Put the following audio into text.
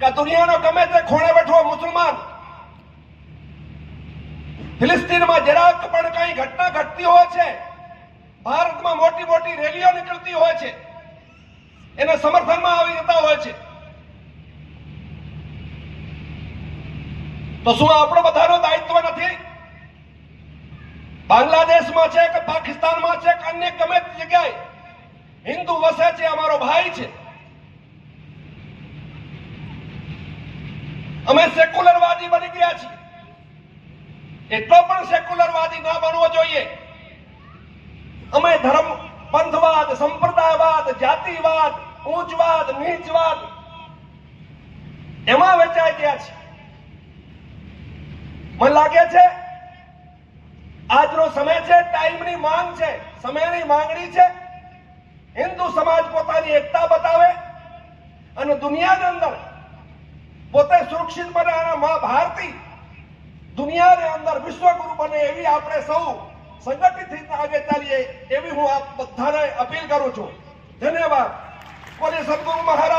કે દુનિયાનો ગમે તે ખૂણે બેઠો મુસલમાન, ફિલિસ્તીનમાં જરાક પણ કઈ ઘટના ઘટતી હોય છે, ભારતમાં મોટી મોટી રેલીઓ નીકળતી હોય છે, એને સમર્થનમાં આવી જતા હોય છે. તો શું આપણો બધાનો દાયિત્વ નથી? બાંગ્લાદેશમાં છે કે પાકિસ્તાનમાં છે કે અન્ય ગમે જગ્યાએ? હિન્દુ વસે છે, અમારો ભાઈ છે. અમે સેક્યુલરવાદી બની ગયા છીએ. એટલો પણ સેક્યુલરવાદી ના બનવો જોઈએ. અમે ધર્મ, પંથવાદ, સંપ્રદાયવાદ, જાતિવાદ, ઊંચવાદ, નીચવાદ એમાં વેચાઈ ગયા છે મને લાગે છે, આજનો સમય છે, ટાઈમની માંગ છે, સમયની માંગણી છે. હિન્દુ સમાજ પોતાની એકતા બતાવે અને દુનિયાની અંદર સુરક્ષિત બને અને મા ભારતી દુનિયાની અંદર વિશ્વગુરુ બને એવી આપણે સૌ સંગઠિત રીતે આગળ ચાલીએ, એવી હું આપ બધાને અપીલ કરું છું. ધન્યવાદ. બોલે સદગુરુ મહારાજ.